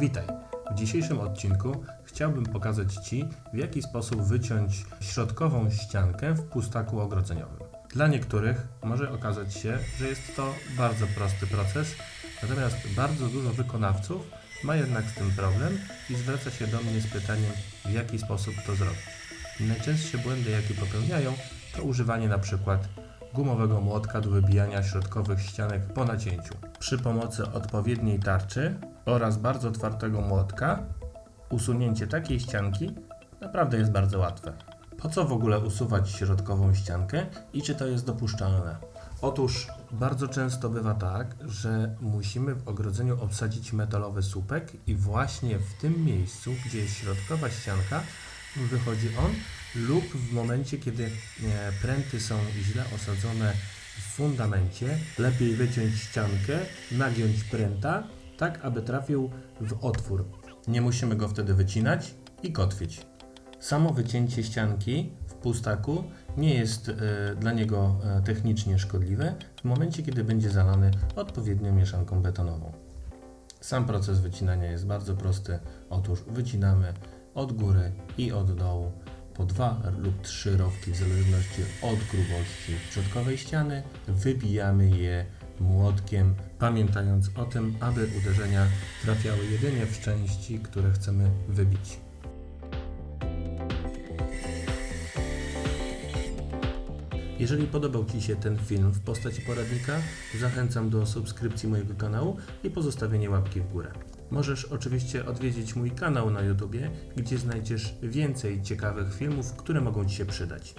Witaj! W dzisiejszym odcinku chciałbym pokazać Ci, w jaki sposób wyciąć środkową ściankę w pustaku ogrodzeniowym. Dla niektórych może okazać się, że jest to bardzo prosty proces, natomiast bardzo dużo wykonawców ma jednak z tym problem i zwraca się do mnie z pytaniem, w jaki sposób to zrobić. Najczęstsze błędy, jakie popełniają, to używanie na przykład gumowego młotka do wybijania środkowych ścianek po nacięciu. Przy pomocy odpowiedniej tarczy oraz bardzo twardego młotka usunięcie takiej ścianki naprawdę jest bardzo łatwe. Po co w ogóle usuwać środkową ściankę i czy to jest dopuszczalne? Otóż bardzo często bywa tak, że musimy w ogrodzeniu obsadzić metalowy słupek i właśnie w tym miejscu, gdzie jest środkowa ścianka, wychodzi on lub w momencie, kiedy e, pręty są źle osadzone w fundamencie, lepiej wyciąć ściankę, nagiąć pręta, tak aby trafił w otwór. Nie musimy go wtedy wycinać i kotwić. Samo wycięcie ścianki w pustaku nie jest e, dla niego e, technicznie szkodliwe w momencie, kiedy będzie zalany odpowiednią mieszanką betonową. Sam proces wycinania jest bardzo prosty. Otóż wycinamy od góry i od dołu po dwa lub trzy rowki w zależności od grubości środkowej ściany. Wybijamy je młotkiem, pamiętając o tym, aby uderzenia trafiały jedynie w części, które chcemy wybić. Jeżeli podobał Ci się ten film w postaci poradnika, zachęcam do subskrypcji mojego kanału i pozostawienia łapki w górę. Możesz oczywiście odwiedzić mój kanał na YouTube, gdzie znajdziesz więcej ciekawych filmów, które mogą Ci się przydać.